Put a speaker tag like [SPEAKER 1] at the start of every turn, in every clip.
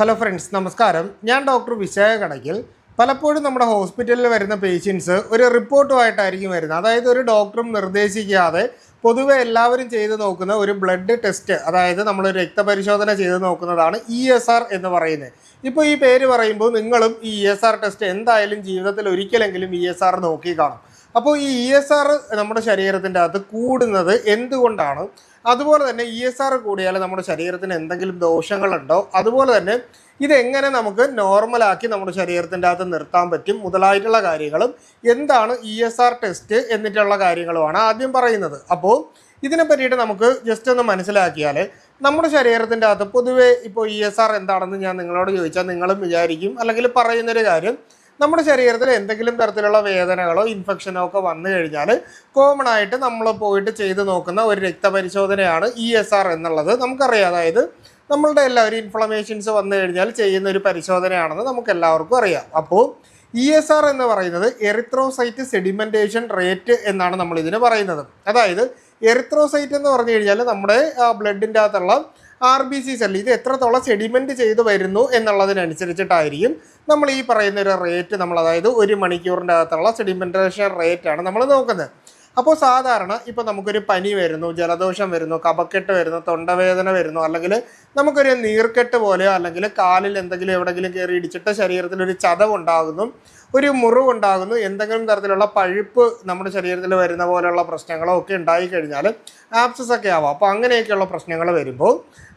[SPEAKER 1] Hello friends നമസ്കാരം. ഞാൻ doctor Vishakha Kadakkal. പലപ്പോഴും നമ്മുടെ ഹോസ്പിറ്റലിൽ വരുന്ന പേഷ്യൻസ് ഒരു റിപ്പോർട്ടുമായിട്ടായിരിക്കും വരുന്നത്. അതായത് ഒരു ഡോക്ടറും നിർദ്ദേശിക്കാതെ പൊതുവെ എല്ലാവരും ചെയ്തു നോക്കുന്ന ഒരു ബ്ലഡ് ടെസ്റ്റ് അതായത് നമ്മൾ രക്തപരിശോധന ചെയ്ത് നോക്കുന്നതാണ് ഇ എസ് ആർ എന്ന് പറയുന്നത്. ഇപ്പോൾ ഈ പേര് പറയുമ്പോൾ നിങ്ങളും ഈ ഇ എസ് ആർ ടെസ്റ്റ് എന്തായാലും ജീവിതത്തിൽ ഒരിക്കലെങ്കിലും ഇ എസ് ആർ നോക്കി കാണും. അപ്പോൾ ഈ ഇ എസ് ആർ നമ്മുടെ ശരീരത്തിന്റെ അകത്ത് കൂടുന്നത് എന്തുകൊണ്ടാണ്? അതുപോലെ തന്നെ ഇ എസ് ആർ കൂടിയാൽ നമ്മുടെ ശരീരത്തിന് എന്തെങ്കിലും ദോഷങ്ങളുണ്ടോ? അതുപോലെ തന്നെ ഇതെങ്ങനെ നമുക്ക് നോർമലാക്കി നമ്മുടെ ശരീരത്തിന്റെ അകത്ത് നിർത്താൻ പറ്റും? മുതലായിട്ടുള്ള കാര്യങ്ങളും എന്താണ് ഇ എസ് ആർ ടെസ്റ്റ് എന്നിട്ടുള്ള കാര്യങ്ങളുമാണ് ആദ്യം പറയുന്നത്. അപ്പോൾ ഇതിനെ പറ്റിയിട്ട് നമുക്ക് ജസ്റ്റ് ഒന്ന് മനസ്സിലാക്കിയാൽ നമ്മുടെ ശരീരത്തിന്റെ അകത്ത് പൊതുവേ ഇപ്പോൾ ഇ എസ് ആർ എന്താണെന്ന് ഞാൻ നിങ്ങളോട് ചോദിച്ചാൽ നിങ്ങളും വിചാരിക്കും. അല്ലെങ്കിൽ പറയുന്നൊരു കാര്യം നമ്മുടെ ശരീരത്തിൽ എന്തെങ്കിലും തരത്തിലുള്ള വേദനകളോ ഇൻഫെക്ഷനോ ഒക്കെ വന്നു കഴിഞ്ഞാൽ കോമൺ ആയിട്ട് നമ്മൾ പോയിട്ട് ചെയ്തു നോക്കുന്ന ഒരു രക്തപരിശോധനയാണ് ഇ എസ് ആർ എന്നുള്ളത്. നമുക്കറിയാം. അതായത് നമ്മളുടെ എല്ലാവരും ഇൻഫ്ലമേഷൻസ് വന്നു കഴിഞ്ഞാൽ ചെയ്യുന്ന ഒരു പരിശോധനയാണെന്ന് നമുക്ക് എല്ലാവർക്കും അറിയാം. അപ്പോൾ ഇ എസ് ആർ എന്ന് പറയുന്നത് എറിത്രോസൈറ്റ് സെഡിമെന്റേഷൻ റേറ്റ് എന്നാണ് നമ്മൾ ഇതിന് പറയുന്നത്. അതായത് എറിത്രോസൈറ്റ് എന്ന് പറഞ്ഞു കഴിഞ്ഞാൽ നമ്മുടെ ബ്ലഡിന്റെ അകത്തുള്ള ആർ ബി സി സെൽ ഇത് എത്രത്തോളം സെഡിമെന്റ് ചെയ്തു വരുന്നു എന്നുള്ളതിനനുസരിച്ചിട്ടായിരിക്കും നമ്മൾ ഈ പറയുന്ന ഒരു റേറ്റ് നമ്മൾ അതായത് ഒരു മണിക്കൂറിന്റെ അകത്തുള്ള സെഡിമെന്റേഷൻ റേറ്റാണ് നമ്മൾ നോക്കുന്നത്. അപ്പോൾ സാധാരണ ഇപ്പോൾ നമുക്കൊരു പനി വരുന്നു ജലദോഷം വരുന്നു കപക്കെട്ട് വരുന്നു തൊണ്ടവേദന വരുന്നു അല്ലെങ്കിൽ നമുക്കൊരു നീർക്കെട്ട് പോലെയോ അല്ലെങ്കിൽ കാലിൽ എന്തെങ്കിലും എവിടെയെങ്കിലും കയറി ഇടിച്ചിട്ട് ശരീരത്തിൽ ഒരു ചതവുണ്ടാകുന്നു. ഒരു മുറിവുണ്ടാകുന്നു. എന്തെങ്കിലും തരത്തിലുള്ള പഴുപ്പ് നമ്മുടെ ശരീരത്തിൽ വരുന്ന പോലെയുള്ള പ്രശ്നങ്ങളോ ഒക്കെ ഉണ്ടായിക്കഴിഞ്ഞാൽ ആപ്സസ് ഒക്കെ ആവാം. അപ്പോൾ അങ്ങനെയൊക്കെയുള്ള പ്രശ്നങ്ങൾ വരുമ്പോൾ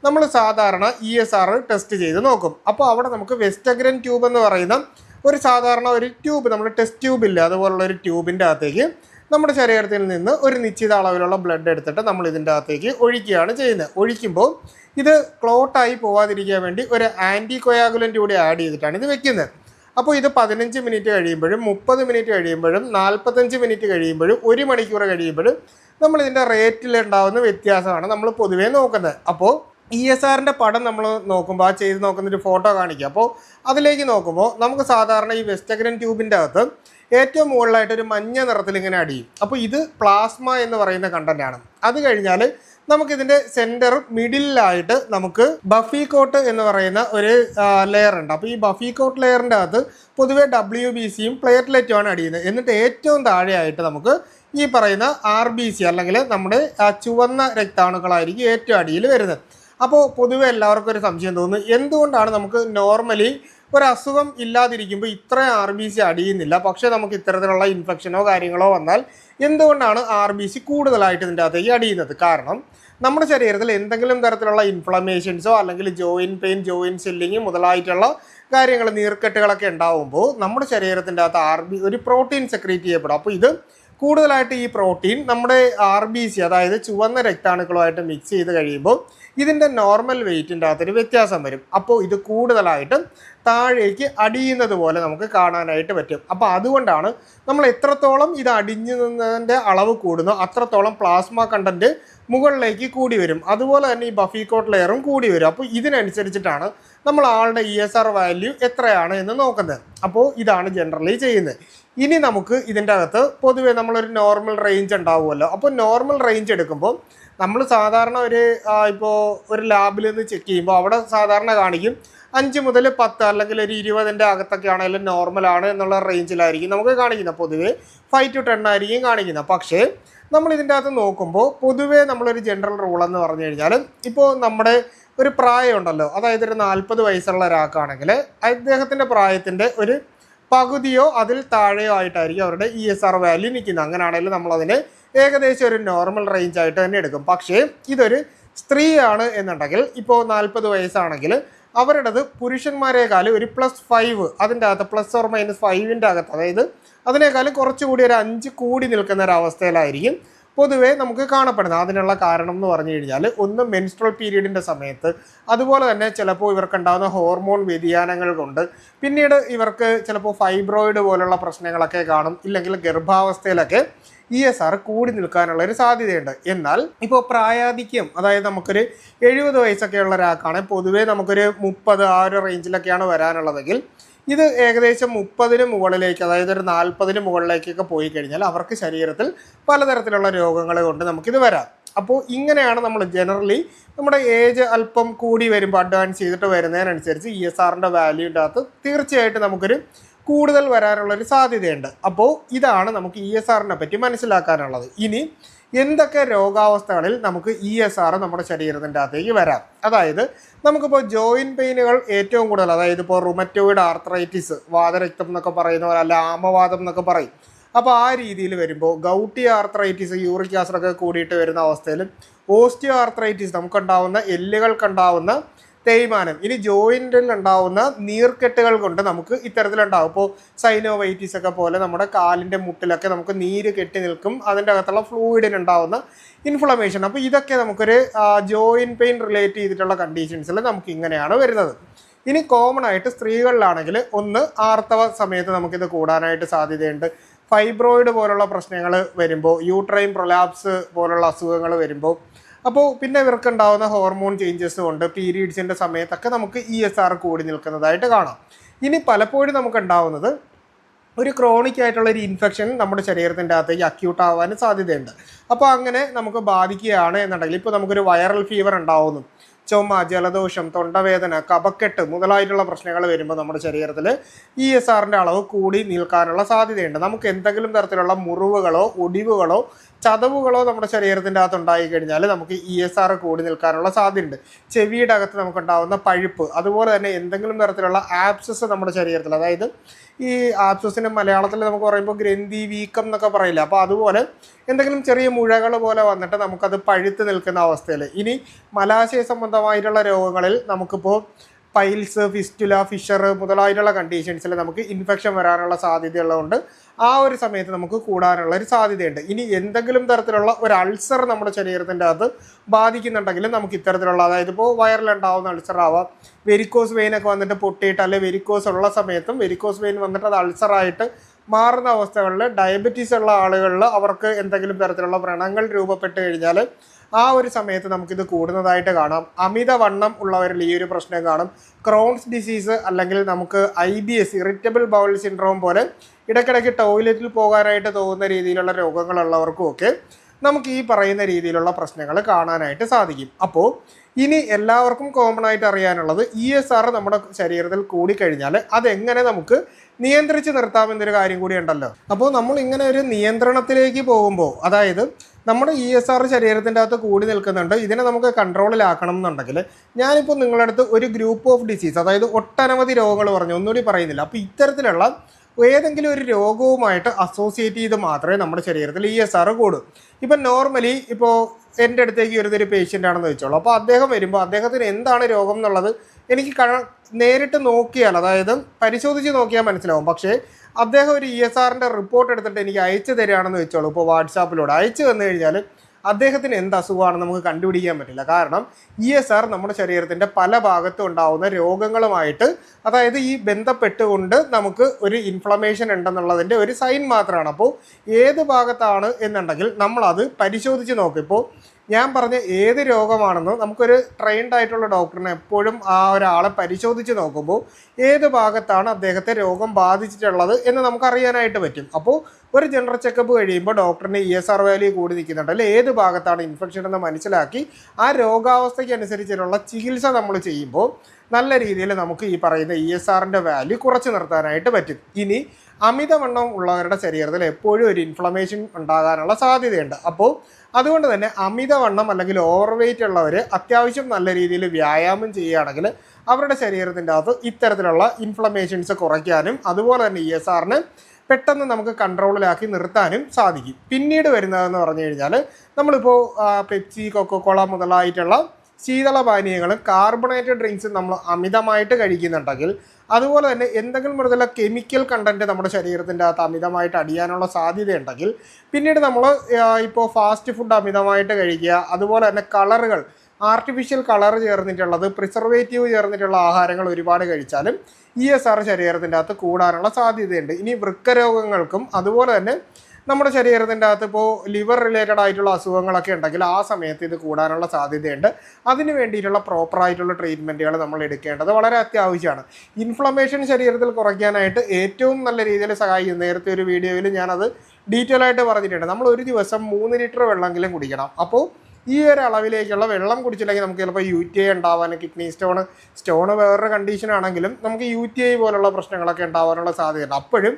[SPEAKER 1] നമ്മൾ സാധാരണ ഇ എസ് ആർ ടെസ്റ്റ് ചെയ്ത് നോക്കും. അപ്പോൾ അവിടെ നമുക്ക് വെസ്റ്റഗ്രൻ ട്യൂബ് എന്ന് പറയുന്ന ഒരു സാധാരണ ഒരു ട്യൂബ് നമ്മൾ ടെസ്റ്റ് ട്യൂബ് ഇല്ല അതുപോലുള്ള ഒരു ട്യൂബിന്റെ അകത്തേക്ക് നമ്മുടെ ശരീരത്തിൽ നിന്ന് ഒരു നിശ്ചിത അളവിലുള്ള ബ്ലഡ് എടുത്തിട്ട് നമ്മൾ ഇതിന്റെ അകത്തേക്ക് ഒഴിക്കുകയാണ് ചെയ്യുന്നത്. ഒഴിക്കുമ്പോൾ ഇത് ക്ലോട്ടായി പോവാതിരിക്കാൻ വേണ്ടി ഒരു ആന്റി കൊയാഗുലന്റ് കൂടി ആഡ് ചെയ്തിട്ടാണ് ഇത് വെക്കുന്നത്. അപ്പോൾ ഇത് പതിനഞ്ച് മിനിറ്റ് കഴിയുമ്പോഴും മുപ്പത് മിനിറ്റ് കഴിയുമ്പോഴും നാൽപ്പത്തഞ്ച് മിനിറ്റ് കഴിയുമ്പോഴും ഒരു മണിക്കൂർ കഴിയുമ്പോഴും നമ്മൾ ഇതിന്റെ റേറ്റിൽ ഉണ്ടാകുന്ന വ്യത്യാസമാണ് നമ്മൾ പൊതുവേ നോക്കുന്നത്. അപ്പോൾ ഇ എസ് ആറിന്റെ പടം നമ്മൾ നോക്കുമ്പോൾ ആ ചെയ്ത് നോക്കുന്ന ഒരു ഫോട്ടോ കാണിക്കുക അപ്പോൾ അതിലേക്ക് നോക്കുമ്പോൾ നമുക്ക് സാധാരണ ഈ വെസ്റ്റഗ്രൻ ട്യൂബിന്റെ അകത്ത് ഏറ്റവും മുകളിലായിട്ട് ഒരു മഞ്ഞ നിറത്തിൽ ഇങ്ങനെ അടിയും. അപ്പോൾ ഇത് പ്ലാസ്മ എന്ന് പറയുന്ന കണ്ടന്റ് ആണ്. അത് കഴിഞ്ഞാൽ നമുക്കിതിന്റെ സെന്റർ മിഡിലായിട്ട് നമുക്ക് ബഫി കോട്ട് എന്ന് പറയുന്ന ഒരു ലെയർ ഉണ്ട്. അപ്പോൾ ഈ ബഫി കോട്ട് ലെയറിന്റെ അകത്ത് പൊതുവേ ഡബ്ല്യു ബി സിയും പ്ലേറ്റ്ലെറ്റുമാണ് അടിയുന്നത്. എന്നിട്ട് ഏറ്റവും താഴെയായിട്ട് നമുക്ക് ഈ പറയുന്ന ആർ ബി സി അല്ലെങ്കിൽ നമ്മുടെ ചുവന്ന രക്താണുക്കളായിരിക്കും ഏറ്റവും അടിയിൽ വരുന്നത്. അപ്പോൾ പൊതുവെ എല്ലാവർക്കും ഒരു സംശയം തോന്നുന്നു. എന്തുകൊണ്ടാണ് നമുക്ക് നോർമലി ഒരു അസുഖം ഇല്ലാതിരിക്കുമ്പോൾ ഇത്ര ആർ ബി സി അടിയുന്നില്ല? പക്ഷേ നമുക്ക് ഇത്തരത്തിലുള്ള ഇൻഫെക്ഷനോ കാര്യങ്ങളോ വന്നാൽ എന്തുകൊണ്ടാണ് ആർ ബി സി കൂടുതലായിട്ട് ഇതിന്റെ അകത്തേക്ക് അടിയുന്നത്? കാരണം നമ്മുടെ ശരീരത്തിൽ എന്തെങ്കിലും തരത്തിലുള്ള ഇൻഫ്ലമേഷൻസോ അല്ലെങ്കിൽ ജോയിൻ പെയിൻ ജോയിൻ സെല്ലിങ് മുതലായിട്ടുള്ള കാര്യങ്ങൾ നീർക്കെട്ടുകളൊക്കെ ഉണ്ടാവുമ്പോൾ നമ്മുടെ ശരീരത്തിന്റെ അകത്ത് ആർ ബി ഒരു പ്രോട്ടീൻ സെക്രീറ്റ് ചെയ്യപ്പെടും. അപ്പോൾ ഇത് കൂടുതലായിട്ട് ഈ പ്രോട്ടീൻ നമ്മുടെ ആർ ബി സി അതായത് ചുവന്ന രക്താണുക്കളുമായിട്ട് മിക്സ് ചെയ്ത് കഴിയുമ്പോൾ ഇതിന്റെ നോർമൽ വെയിറ്റിന്റെ അകത്തൊരു വ്യത്യാസം വരും. അപ്പോൾ ഇത് കൂടുതലായിട്ടും താഴേക്ക് അടിയുന്നത് പോലെ നമുക്ക് കാണാനായിട്ട് പറ്റും. അപ്പോൾ അതുകൊണ്ടാണ് നമ്മൾ എത്രത്തോളം ഇത് അടിഞ്ഞു നിന്നതിന്റെ അളവ് കൂടുന്നു അത്രത്തോളം പ്ലാസ്മ കണ്ടന്റ് മുകളിലേക്ക് കൂടി വരും. അതുപോലെ തന്നെ ഈ ബഫിക്കോട്ട് ലെയറും കൂടി വരും. അപ്പോൾ ഇതിനനുസരിച്ചിട്ടാണ് നമ്മൾ ആളുടെ ഇ എസ് ആർ വാല്യൂ എത്രയാണ് എന്ന് നോക്കുന്നത്. അപ്പോൾ ഇതാണ് ജനറലി ചെയ്യുന്നത്. ഇനി നമുക്ക് ഇതിന്റെ അകത്ത് പൊതുവേ നമ്മളൊരു നോർമൽ റേഞ്ച് ഉണ്ടാവുമല്ലോ. അപ്പോൾ നോർമൽ റേഞ്ച് എടുക്കുമ്പോൾ നമ്മൾ സാധാരണ ഒരു ഇപ്പോൾ ഒരു ലാബിൽ നിന്ന് ചെക്ക് ചെയ്യുമ്പോൾ അവിടെ സാധാരണ കാണിക്കും അഞ്ച് മുതൽ പത്ത് അല്ലെങ്കിൽ ഒരു ഇരുപതിന്റെ അകത്തൊക്കെ ആണെങ്കിലും നോർമലാണ് എന്നുള്ള റേഞ്ചിലായിരിക്കും നമുക്ക് കാണിക്കുന്നത്. പൊതുവേ ഫൈവ് ടു ടെൻ ആയിരിക്കും കാണിക്കുന്നത്. പക്ഷേ നമ്മൾ ഇതിന്റെ അകത്ത് നോക്കുമ്പോൾ പൊതുവേ നമ്മളൊരു ജനറൽ റൂൾ എന്ന് പറഞ്ഞു കഴിഞ്ഞാൽ ഇപ്പോൾ നമ്മുടെ ഒരു പ്രായമുണ്ടല്ലോ അതായത് ഒരു നാൽപ്പത് വയസ്സുള്ള ഒരാൾക്കാണെങ്കിൽ അദ്ദേഹത്തിന്റെ പ്രായത്തിന്റെ ഒരു പകുതിയോ അതിൽ താഴെയോ ആയിട്ടായിരിക്കും അവരുടെ ഇ എസ് ആർ വാല്യൂ നിൽക്കുന്നത്. അങ്ങനെയാണെങ്കിൽ നമ്മളതിനെ ഏകദേശം ഒരു നോർമൽ റേഞ്ച് ആയിട്ട് തന്നെ എടുക്കും. പക്ഷേ ഇതൊരു സ്ത്രീയാണ് എന്നുണ്ടെങ്കിൽ ഇപ്പോൾ നാൽപ്പത് വയസ്സാണെങ്കിൽ അവരുടേത് പുരുഷന്മാരെക്കാളും ഒരു പ്ലസ് ഫൈവ് അതിന്റെ അകത്ത് പ്ലസ് ഓർ മൈനസ് ഫൈവിന്റെ അകത്ത് അതായത് അതിനേക്കാളും കുറച്ചുകൂടി ഒരു അഞ്ച് കൂടി നിൽക്കുന്ന ഒരു അവസ്ഥയിലായിരിക്കും പൊതുവേ നമുക്ക് കാണപ്പെടുന്നത്. അതിനുള്ള കാരണം എന്ന് പറഞ്ഞു കഴിഞ്ഞാൽ ഒന്ന് മെൻസ്ട്രൽ പീരീഡിന്റെ സമയത്ത് അതുപോലെ തന്നെ ചിലപ്പോൾ ഇവർക്കുണ്ടാകുന്ന ഹോർമോൺ വ്യതിയാനങ്ങൾ കൊണ്ട് പിന്നീട് ഇവർക്ക് ചിലപ്പോൾ ഫൈബ്രോയിഡ് പോലുള്ള പ്രശ്നങ്ങളൊക്കെ കാണും. ഇല്ലെങ്കിൽ ഗർഭാവസ്ഥയിലൊക്കെ ഇ എസ് ആർ കൂടി നിൽക്കാനുള്ള ഒരു സാധ്യതയുണ്ട്. എന്നാൽ ഇപ്പോൾ പ്രായാധിക്യം അതായത് നമുക്കൊരു എഴുപത് വയസ്സൊക്കെ ഉള്ള ഒരാൾക്കാണ് പൊതുവേ നമുക്കൊരു മുപ്പത് ആ ഒരു റേഞ്ചിലൊക്കെയാണ് വരാനുള്ളതെങ്കിൽ ഇത് ഏകദേശം മുപ്പതിന് മുകളിലേക്ക് അതായത് ഒരു നാൽപ്പതിന് മുകളിലേക്കൊക്കെ പോയി കഴിഞ്ഞാൽ അവർക്ക് ശരീരത്തിൽ പലതരത്തിലുള്ള രോഗങ്ങൾ കൊണ്ട് നമുക്കിത് വരാം. അപ്പോൾ ഇങ്ങനെയാണ് നമ്മൾ ജനറലി നമ്മുടെ ഏജ് അല്പം കൂടി വരുമ്പോൾ അഡ്വാൻസ് ചെയ്തിട്ട് വരുന്നതിനനുസരിച്ച് ഇ എസ് ആറിന്റെ വാല്യൂന്റെ അകത്ത് തീർച്ചയായിട്ടും നമുക്കൊരു കൂടുതൽ വരാനുള്ളൊരു സാധ്യതയുണ്ട്. അപ്പോൾ ഇതാണ് നമുക്ക് ഇ എസ് ആറിനെ പറ്റി മനസ്സിലാക്കാനുള്ളത്. ഇനി എന്തൊക്കെ രോഗാവസ്ഥകളിൽ നമുക്ക് ഇ എസ് ആർ നമ്മുടെ ശരീരത്തിന്റെ അകത്തേക്ക് വരാം? അതായത് നമുക്കിപ്പോൾ ജോയിൻ പെയിനുകൾ ഏറ്റവും കൂടുതൽ അതായത് ഇപ്പോൾ റുമറ്റോയിഡ് ആർത്രൈറ്റിസ് വാതരക്തം എന്നൊക്കെ പറയുന്ന പോലെ അല്ല ആമവാദം എന്നൊക്കെ പറയും. അപ്പോൾ ആ രീതിയിൽ വരുമ്പോൾ ഗൗട്ടി ആർത്രൈറ്റിസ് യൂറിക് ആസിഡൊക്കെ കൂടിയിട്ട് വരുന്ന അവസ്ഥയിൽ ഓസ്റ്റിയോ ആർത്രൈറ്റിസ് നമുക്കുണ്ടാവുന്ന എല്ലുകൾക്കുണ്ടാവുന്ന തേയ്മാനം. ഇനി ജോയിന്റിൽ ഉണ്ടാവുന്ന നീർക്കെട്ടുകൾ കൊണ്ട് നമുക്ക് ഇത്തരത്തിലുണ്ടാവും. ഇപ്പോൾ സൈനോവൈറ്റിസ് ഒക്കെ പോലെ നമ്മുടെ കാലിന്റെ മുട്ടിലൊക്കെ നമുക്ക് നീര് കെട്ടി നിൽക്കും. അതിന്റെ അകത്തുള്ള ഫ്ലൂയിഡിനുണ്ടാവുന്ന ഇൻഫ്ലമേഷൻ അപ്പോൾ ഇതൊക്കെ നമുക്കൊരു ജോയിൻ പെയിൻ റിലേറ്റ് ചെയ്തിട്ടുള്ള കണ്ടീഷൻസിൽ നമുക്ക് ഇങ്ങനെയാണ് വരുന്നത്. ഇനി കോമൺ ആയിട്ട് സ്ത്രീകളിലാണെങ്കിൽ ഒന്ന് ആർത്തവ സമയത്ത് നമുക്കിത് കൂടാനായിട്ട് സാധ്യതയുണ്ട്. ഫൈബ്രോയിഡ് പോലുള്ള പ്രശ്നങ്ങൾ വരുമ്പോൾ യൂട്രൈൻ പ്രൊലാപ്സ് പോലുള്ള അസുഖങ്ങൾ വരുമ്പോൾ അപ്പോൾ പിന്നെ ഇവർക്ക് ഉണ്ടാകുന്ന ഹോർമോൺ ചേഞ്ചസ് കൊണ്ട് പീരീഡ്സിന്റെ സമയത്തൊക്കെ നമുക്ക് ഇ എസ് ആർ കൂടി നിൽക്കുന്നതായിട്ട് കാണാം. ഇനി പലപ്പോഴും നമുക്ക് ഉണ്ടാവുന്നത് ഒരു ക്രോണിക് ആയിട്ടുള്ള ഒരു ഇൻഫെക്ഷൻ നമ്മുടെ ശരീരത്തിന്റെ അകത്തേക്ക് അക്യൂട്ട് ആവാനും സാധ്യതയുണ്ട്. അപ്പോൾ അങ്ങനെ നമുക്ക് ബാധിക്കുകയാണ് എന്നുണ്ടെങ്കിൽ ഇപ്പോൾ നമുക്കൊരു വൈറൽ ഫീവർ ഉണ്ടാവുന്നു. ചുമ ജലദോഷം തൊണ്ടവേദന കപക്കെട്ട് മുതലായിട്ടുള്ള പ്രശ്നങ്ങൾ വരുമ്പോൾ നമ്മുടെ ശരീരത്തിൽ ഇ എസ് ആറിന്റെ അളവ് കൂടി നിൽക്കാനുള്ള സാധ്യതയുണ്ട്. നമുക്ക് എന്തെങ്കിലും തരത്തിലുള്ള മുറിവുകളോ ഒടിവുകളോ ചതവുകളോ നമ്മുടെ ശരീരത്തിന്റെ അകത്ത് ഉണ്ടായി കഴിഞ്ഞാൽ നമുക്ക് ഇ എസ് ആർ കൂടി നിൽക്കാനുള്ള സാധ്യതയുണ്ട്. ചെവിയുടെ അകത്ത് നമുക്കുണ്ടാവുന്ന പഴുപ്പ് അതുപോലെ തന്നെ എന്തെങ്കിലും തരത്തിലുള്ള ആപ്സസ് നമ്മുടെ ശരീരത്തിൽ അതായത് ഈ ആപ്സസിന് മലയാളത്തിൽ നമുക്ക് പറയുമ്പോൾ ഗ്രന്ഥി വീക്കം എന്നൊക്കെ പറയില്ല അപ്പോൾ അതുപോലെ എന്തെങ്കിലും ചെറിയ മുഴകൾ പോലെ വന്നിട്ട് നമുക്കത് പഴുത്ത് നിൽക്കുന്ന അവസ്ഥയിൽ. ഇനി മലാശയ സംബന്ധമായിട്ടുള്ള രോഗങ്ങളിൽ നമുക്കിപ്പോൾ പൈൽസ് ഫിസ്റ്റുല ഫിഷർ മുതലായിട്ടുള്ള കണ്ടീഷൻസിൽ നമുക്ക് ഇൻഫെക്ഷൻ വരാനുള്ള സാധ്യതയുള്ളതുകൊണ്ട് ആ ഒരു സമയത്ത് നമുക്ക് കൂടാനുള്ള ഒരു സാധ്യതയുണ്ട്. ഇനി എന്തെങ്കിലും തരത്തിലുള്ള ഒരു അൾസർ നമ്മുടെ ശരീരത്തിന്റെ അകത്ത് ബാധിക്കുന്നുണ്ടെങ്കിൽ നമുക്ക് ഇത്തരത്തിലുള്ള അതായത് ഇപ്പോൾ വയറിലുണ്ടാവുന്ന അൾസർ ആവാം വെരിക്കോസ് വെയിനൊക്കെ വന്നിട്ട് പൊട്ടിയിട്ട് അല്ലെങ്കിൽ വെരിക്കോസ് ഉള്ള സമയത്തും വെരിക്കോസ് വെയിൻ വന്നിട്ട് അത് അൾസറായിട്ട് മാറുന്ന അവസ്ഥകളിൽ ഡയബറ്റീസ് ഉള്ള ആളുകളിൽ അവർക്ക് എന്തെങ്കിലും തരത്തിലുള്ള വ്രണങ്ങൾ രൂപപ്പെട്ട് കഴിഞ്ഞാൽ ആ ഒരു സമയത്ത് നമുക്കിത് കൂടുന്നതായിട്ട് കാണാം. അമിതവണ്ണം ഉള്ളവരിൽ ഈ ഒരു പ്രശ്നം കാണും. ക്രോൺസ് ഡിസീസ് അല്ലെങ്കിൽ നമുക്ക് I B S irritable bowel syndrome പോലെ ഇടയ്ക്കിടയ്ക്ക് ടോയ്ലറ്റിൽ പോകാനായിട്ട് തോന്നുന്ന രീതിയിലുള്ള രോഗങ്ങളുള്ളവർക്കും ഒക്കെ നമുക്ക് ഈ പറയുന്ന രീതിയിലുള്ള പ്രശ്നങ്ങൾ കാണാനായിട്ട് സാധിക്കും. അപ്പോൾ ഇനി എല്ലാവർക്കും കോമൺ ആയിട്ട് അറിയാനുള്ളത് ഇ എസ് ആർ നമ്മുടെ ശരീരത്തിൽ കൂടിക്കഴിഞ്ഞാൽ അതെങ്ങനെ നമുക്ക് നിയന്ത്രിച്ച് നിർത്താമെന്നൊരു കാര്യം കൂടി ഉണ്ടല്ലോ. അപ്പോൾ നമ്മൾ ഇങ്ങനെ ഒരു നിയന്ത്രണത്തിലേക്ക് പോകുമ്പോൾ അതായത് നമ്മുടെ ഇ എസ് ആർ ശരീരത്തിന്റെ അകത്ത് കൂടി നിൽക്കുന്നുണ്ട് ഇതിനെ നമുക്ക് കൺട്രോളിലാക്കണം എന്നുണ്ടെങ്കിൽ ഞാനിപ്പോൾ നിങ്ങളുടെ അടുത്ത് ഒരു ഗ്രൂപ്പ് ഓഫ് ഡിസീസ് അതായത് ഒട്ടനവധി രോഗങ്ങൾ പറഞ്ഞു ഒന്നുകൂടി പറയുന്നില്ല. അപ്പോൾ ഇത്തരത്തിലുള്ള ഏതെങ്കിലും ഒരു രോഗവുമായിട്ട് അസോസിയേറ്റ് ചെയ്ത് മാത്രമേ നമ്മുടെ ശരീരത്തിൽ ഇ എസ് ആർ കൂടൂ. ഇപ്പം നോർമലി ഇപ്പോൾ എന്റെ അടുത്തേക്ക് വരുന്നൊരു പേഷ്യന്റ് ആണെന്ന് വെച്ചോളൂ. അപ്പോൾ അദ്ദേഹം വരുമ്പോൾ അദ്ദേഹത്തിന് എന്താണ് രോഗം എന്നുള്ളത് എനിക്ക് നേരിട്ട് നോക്കിയാൽ അതായത് പരിശോധിച്ച് നോക്കിയാൽ മനസ്സിലാവും. പക്ഷേ അദ്ദേഹം ഒരു ഇ എസ് ആറിന്റെ റിപ്പോർട്ട് എടുത്തിട്ട് എനിക്ക് അയച്ചു തരികയാണെന്ന് വെച്ചോളൂ. ഇപ്പോൾ വാട്സാപ്പിലൂടെ അയച്ചു തന്നു കഴിഞ്ഞാൽ അദ്ദേഹത്തിന് എന്ത് അസുഖമാണെന്ന് നമുക്ക് കണ്ടുപിടിക്കാൻ പറ്റില്ല. കാരണം ഇ എസ് ആർ നമ്മുടെ ശരീരത്തിന്റെ പല ഭാഗത്തും ഉണ്ടാവുന്ന രോഗങ്ങളുമായിട്ട് അതായത് ഈ ബന്ധപ്പെട്ടുകൊണ്ട് നമുക്ക് ഒരു ഇൻഫ്ലമേഷൻ ഉണ്ടെന്നുള്ളതിന്റെ ഒരു സൈൻ മാത്രമാണ് അപ്പോൾ ഏത് ഭാഗത്താണ് എന്നുണ്ടെങ്കിൽ നമ്മളത് പരിശോധിച്ച് നോക്കും. ഇപ്പോൾ ഞാൻ പറഞ്ഞ ഏത് രോഗമാണെന്ന് നമുക്കൊരു ട്രെയിൻഡ് ആയിട്ടുള്ള ഡോക്ടറിനെ എപ്പോഴും ആ ഒരാളെ പരിശോധിച്ച് നോക്കുമ്പോൾ ഏത് ഭാഗത്താണ് അദ്ദേഹത്തെ രോഗം ബാധിച്ചിട്ടുള്ളത് എന്ന് നമുക്ക് അറിയാനായിട്ട് പറ്റും. അപ്പോൾ ഒരു ജനറൽ ചെക്കപ്പ് കഴിയുമ്പോൾ ഡോക്ടറിന് ഇ എസ് ആർ വാല്യൂ കൂടി നിൽക്കുന്നുണ്ട്. അല്ലെങ്കിൽ ഏത് ഭാഗത്താണ് ഇൻഫെക്ഷൻ എന്ന് മനസ്സിലാക്കി ആ രോഗാവസ്ഥയ്ക്ക് അനുസരിച്ചുള്ള ചികിത്സ നമ്മൾ ചെയ്യുമ്പോൾ നല്ല രീതിയിൽ നമുക്ക് ഈ പറയുന്ന ഇ എസ് ആറിന്റെ വാല്യൂ കുറച്ച് നിർത്താനായിട്ട് പറ്റും. ഇനി അമിതവണ്ണം ഉള്ളവരുടെ ശരീരത്തിൽ എപ്പോഴും ഒരു ഇൻഫ്ലമേഷൻ ഉണ്ടാകാനുള്ള സാധ്യതയുണ്ട്. അപ്പോൾ അതുകൊണ്ട് തന്നെ അമിതവണ്ണം അല്ലെങ്കിൽ ഓവർ വെയിറ്റ് ഉള്ളവർ അത്യാവശ്യം നല്ല രീതിയിൽ വ്യായാമം ചെയ്യുകയാണെങ്കിൽ അവരുടെ ശരീരത്തിന്റെ അകത്ത് ഇത്തരത്തിലുള്ള ഇൻഫ്ലമേഷൻസ് കുറയ്ക്കാനും അതുപോലെ തന്നെ ഇ എസ് ആറിന് പെട്ടെന്ന് നമുക്ക് കൺട്രോളിലാക്കി നിർത്താനും സാധിക്കും. പിന്നീട് വരുന്നതെന്ന് പറഞ്ഞു കഴിഞ്ഞാൽ നമ്മളിപ്പോൾ പെപ്സി കോള മുതലായിട്ടുള്ള ശീതള പാനീയങ്ങളും കാർബണേറ്റഡ് ഡ്രിങ്ക്സും നമ്മൾ അമിതമായിട്ട് കഴിക്കുന്നുണ്ടെങ്കിൽ അതുപോലെ തന്നെ എന്തെങ്കിലും തരത്തിലുള്ള കെമിക്കൽ കണ്ടന്റ് നമ്മുടെ ശരീരത്തിന്റെ അകത്ത് അമിതമായിട്ട് അടിയാനുള്ള സാധ്യതയുണ്ടെങ്കിൽ പിന്നീട് നമ്മൾ ഇപ്പോൾ ഫാസ്റ്റ് ഫുഡ് അമിതമായിട്ട് കഴിക്കുക അതുപോലെ തന്നെ കളറുകൾ ആർട്ടിഫിഷ്യൽ കളർ ചേർന്നിട്ടുള്ളത് പ്രിസർവേറ്റീവ് ചേർന്നിട്ടുള്ള ആഹാരങ്ങൾ ഒരുപാട് കഴിച്ചാലും ഇ എസ് ആർ ശരീരത്തിന്റെ അകത്ത് കൂടാനുള്ള സാധ്യതയുണ്ട്. ഇനി വൃക്കരോഗങ്ങൾക്കും അതുപോലെ തന്നെ നമ്മുടെ ശരീരത്തിന്റെ അകത്ത് ഇപ്പോൾ ലിവർ റിലേറ്റഡ് ആയിട്ടുള്ള അസുഖങ്ങളൊക്കെ ഉണ്ടെങ്കിൽ ആ സമയത്ത് ഇത് കൂടാനുള്ള സാധ്യതയുണ്ട്. അതിന് വേണ്ടിയിട്ടുള്ള പ്രോപ്പറായിട്ടുള്ള ട്രീറ്റ്മെന്റുകൾ നമ്മൾ എടുക്കേണ്ടത് വളരെ അത്യാവശ്യമാണ്. ഇൻഫ്ലമേഷൻ ശരീരത്തിൽ കുറയ്ക്കാനായിട്ട് ഏറ്റവും നല്ല രീതിയിൽ സഹായിക്കും. നേരത്തെ ഒരു വീഡിയോയിൽ ഞാനത് ഡീറ്റെയിൽ ആയിട്ട് പറഞ്ഞിട്ടുണ്ട്. നമ്മൾ ഒരു ദിവസം മൂന്ന് ലിറ്റർ വെള്ളമെങ്കിലും കുടിക്കണം. അപ്പോൾ ഈ ഒരു അളവിലേക്കുള്ള വെള്ളം കുടിച്ചില്ലെങ്കിൽ നമുക്ക് ചിലപ്പോൾ യു ടി ഐ ഉണ്ടാവാൻ കിഡ്നി സ്റ്റോൺ സ്റ്റോൺ വേറൊരു കണ്ടീഷൻ ആണെങ്കിലും നമുക്ക് യു ടി ഐ പോലുള്ള പ്രശ്നങ്ങളൊക്കെ ഉണ്ടാവാനുള്ള സാധ്യതയുണ്ട്. അപ്പോഴും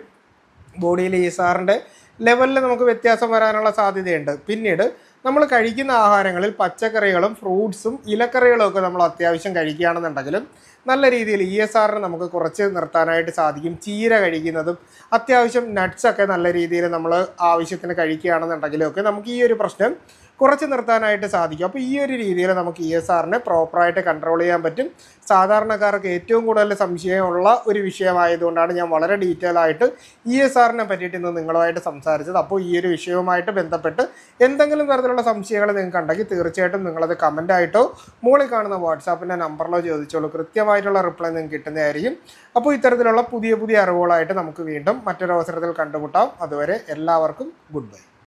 [SPEAKER 1] ബോഡിയിൽ ഈ സാറിന്റെ ലെവലിൽ നമുക്ക് വ്യത്യാസം വരാനുള്ള സാധ്യതയുണ്ട്. പിന്നീട് നമ്മൾ കഴിക്കുന്ന ആഹാരങ്ങളിൽ പച്ചക്കറികളും ഫ്രൂട്ട്സും ഇലക്കറികളും ഒക്കെ നമ്മൾ അത്യാവശ്യം കഴിക്കുകയാണെന്നുണ്ടെങ്കിലും നല്ല രീതിയിൽ ഇ എസ് ആറിന് നമുക്ക് കുറച്ച് നിർത്താനായിട്ട് സാധിക്കും. ചീര കഴിക്കുന്നതും അത്യാവശ്യം നട്ട്സൊക്കെ നല്ല രീതിയിൽ നമ്മൾ ആവശ്യത്തിന് കഴിക്കുകയാണെന്നുണ്ടെങ്കിലും ഒക്കെ നമുക്ക് ഈ ഒരു പ്രശ്നം കുറച്ച് നിർത്താനായിട്ട് സാധിക്കും. അപ്പോൾ ഈ ഒരു രീതിയിൽ നമുക്ക് ഇ എസ് ആറിനെ പ്രോപ്പറായിട്ട് കൺട്രോൾ ചെയ്യാൻ പറ്റും. സാധാരണക്കാർക്ക് ഏറ്റവും കൂടുതൽ സംശയമുള്ള ഒരു വിഷയമായതുകൊണ്ടാണ് ഞാൻ വളരെ ഡീറ്റെയിൽ ആയിട്ട് ഇ എസ് ആറിനെ പറ്റിയിട്ട് ഇന്ന് നിങ്ങളുമായിട്ട് സംസാരിച്ചത്. അപ്പോൾ ഈ ഒരു വിഷയവുമായിട്ട് ബന്ധപ്പെട്ട് എന്തെങ്കിലും തരത്തിലുള്ള സംശയങ്ങൾ നിങ്ങൾക്ക് ഉണ്ടെങ്കിൽ തീർച്ചയായിട്ടും നിങ്ങളത് കമന്റായിട്ടോ മുകളിൽ കാണുന്ന വാട്സാപ്പിന്റെ നമ്പറിലോ ചോദിച്ചോളൂ. കൃത്യമായിട്ടുള്ള റിപ്ലൈ നിങ്ങൾക്ക് കിട്ടുന്നതായിരിക്കും. അപ്പോൾ ഇത്തരത്തിലുള്ള പുതിയ പുതിയ അറിവുകളായിട്ട് നമുക്ക് വീണ്ടും മറ്റൊരവസരത്തിൽ കണ്ടുമുട്ടാം. അതുവരെ എല്ലാവർക്കും ഗുഡ് ബൈ